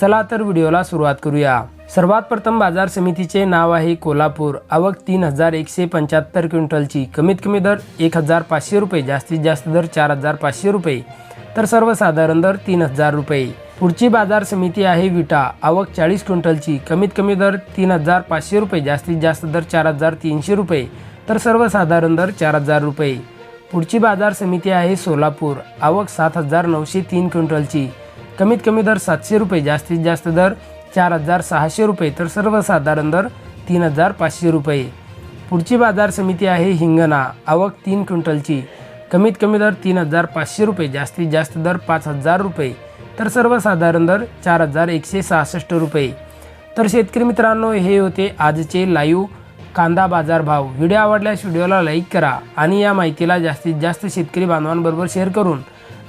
चला तर व्हिडिओला सुरुवात करूया. सर्वात प्रथम बाजार समितीचे नाव आहे कोल्हापूर. आवक तीन हजार एकशे पंच्याहत्तर क्विंटलची. कमीत कमी दर एक हजार पाचशे रुपये. जास्तीत जास्त दर चार हजार पाचशे रुपये. तर सर्वसाधारण दर तीन हजार रुपये. पुढची बाजार समिती आहे विटा. आवक चाळीस क्विंटलची. कमीत कमी दर तीन हजार पाचशे रुपये. जास्तीत जास्त दर चार हजार तीनशे रुपये. तर सर्वसाधारण दर चार हजार रुपये. पुढची बाजार समिती आहे सोलापूर. आवक सात हजार नऊशे तीन क्विंटलची. कमीत कमी दर सातशे रुपये जास्तीत जास्त दर चार हजार सहाशे रुपये तर सर्वसाधारण दर तीन हजार पाचशे रुपये. पुढची बाजार समिती आहे हिंगणा. आवक तीन क्विंटलची. कमीत कमी दर तीन हजार पाचशे रुपये जास्तीत जास्त दर पाच हजार रुपये तर सर्वसाधारण दर चार हजार एकशे सहासष्ट रुपये. तर शेतकरी मित्रांनो हे होते आजचे लाईव्ह कांदा बाजार भाव. व्हिडिओ आवडल्यास व्हिडिओला लाईक करा आणि या माहितीला जास्तीत जास्त शेतकरी बांधवांबरोबर शेअर करून